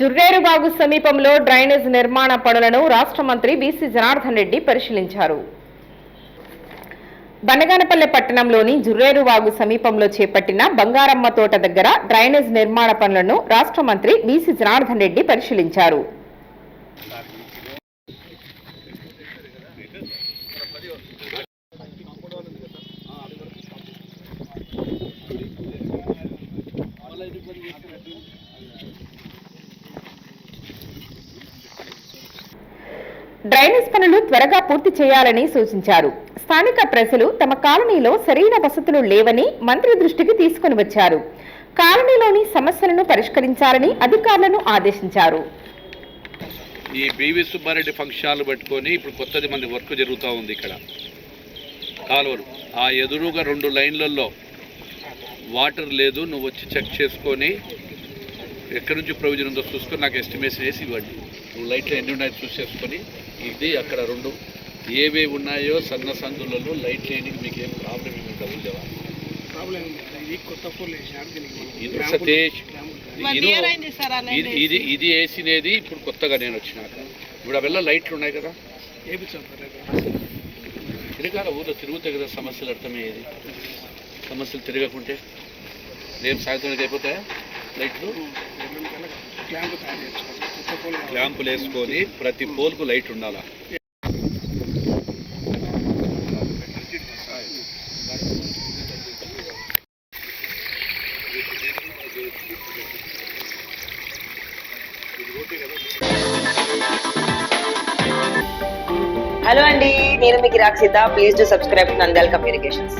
జుర్రేరుబాగు సమీపంలో డ్రైనేజ్ నిర్మాణ పనులను రాష్ట్ర మంత్రి బీసీ జనార్దన్ రెడ్డి పరిశీలించారు. బనగానపల్లె పట్టణంలోని జుర్రేరువాగు సమీపంలో చేపట్టిన బంగారమ్మ తోట దగ్గర డ్రైనేజ్ నిర్మాణ పనులను రాష్ట్ర మంత్రి బీసీ జనార్దన్ రెడ్డి పరిశీలించారు. డ్రైనేజ్ పనులు త్వరగా పూర్తి చేయాలని సూచించారు. స్థానిక ప్రజలు తమ కాలనీలో సరైన వసతులు లేవని మంత్రి దృష్టికి తీసుకుని వచ్చారు. కాలనీలోని సమస్యలను పరిష్కరించాలని అధికారులను ఆదేశించారు. ఈ బీవీ సుబ్బారెడ్డి ఫంక్షన్లు పెట్టుకొని ఇప్పుడు కొత్తది మంది వర్క్ జరుగుతూ ఉంది ఇక్కడ. కాలువలు. ఆ ఎదురుగా రెండు లైన్లలో వాటర్ లేదు. నువ్వు వచ్చి చెక్ చేసుకొని ఎక్కడి నుంచి ప్రొవిజన్ ఉందో చూసుకొని నాకు ఎస్టిమేషన్ వేసి ఇవ్వండి. లైట్లు ఎన్ని ఉన్నాయో చూసేసుకొని ఇది అక్కడ రెండు. ఏవేవి ఉన్నాయో సన్న సందులలో లైట్లు వేయడానికి మీకు ఏం ప్రాబ్లం ఏమి డబ్బులు లేవా ఇది ఇది సతీష్. ఇది వేసినది ఇప్పుడు కొత్తగా నేను వచ్చినాక ఇప్పుడు అవెల్ల లైట్లు ఉన్నాయి కదా. తిరగాల ఊళ్ళో తిరుగుతాయి కదా సమస్యలు అర్థమయ్యేది. సమస్యలు తిరగకుంటే. రేపు సాయంత్రం అయిపోతాయా లైట్లు? ఎల్లుండికల్లా ల్యాంపులు వేసుకొని ప్రతి పోల్కు లైట్ ఉండాలా? హలో అండి నేను మీకు Rakshitha please to subscribe Nandal communications